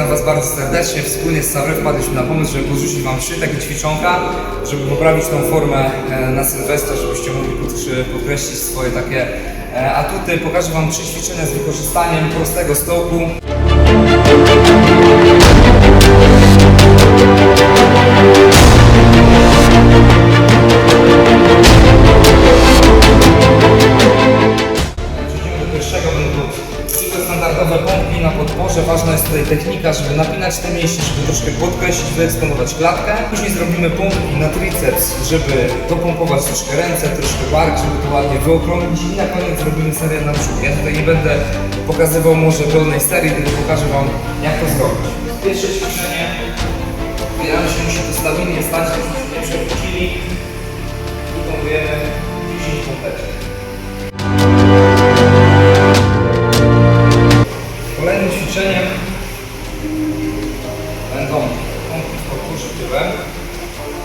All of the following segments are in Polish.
Was serdecznie. Wspólnie z Sawry wpadliśmy na pomysł, żeby porzucić Wam trzy takie ćwiczonka, żeby poprawić tą formę e, na Sylwestra, żebyście mogli pod- podkreślić swoje takie e, atuty. Pokażę Wam trzy ćwiczenia z wykorzystaniem prostego stołku. Przejdziemy do pierwszego, będą to super standardowe pompki na podporze. Ważna jest tutaj technika, żeby napinać te mięśnie, żeby troszkę podkreślić, wyeksponować klatkę. Później zrobimy pompki na triceps, żeby dopompować troszkę ręce, troszkę bark, żeby to ładnie wyokrąglić i na koniec zrobimy serię na brzuch. Ja tutaj nie będę pokazywał może pełnej serii, tylko pokażę Wam jak to zrobić. Pierwsze ćwiczenie. Opieramy się, musi to stabilnie stać, żebyśmy nie przewrócili ćwiczeniem będą pompki w podkurzu tyłem.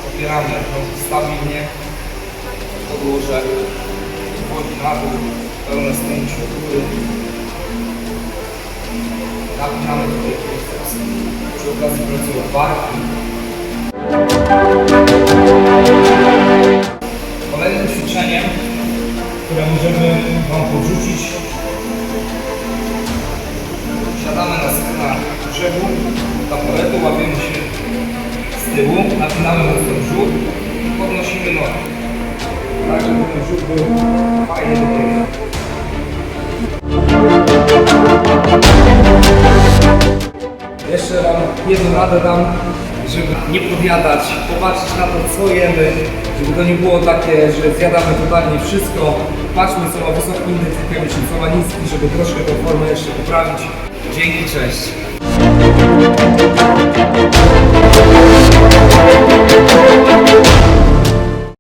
Opieramy nogi stabilnie, podłoże, wodzi na dół, pełne zdjęcie do góry. Napinamy tutaj triceps. Przy okazji pracują barki. Brzegu taboretu, łapiemy się z tyłu, napinamy mocno brzuch i podnosimy nogi. Tak, żeby ten brzuch był fajnie do tyłu. Jeszcze Wam jedną radę dam, żeby nie podjadać, popatrzeć na to, co jemy, żeby to nie było takie, że zjadamy totalnie wszystko. Patrzmy, co ma wysoki indeks glikemiczny, co ma niski, żeby troszkę tę formę jeszcze poprawić. Dzięki, cześć.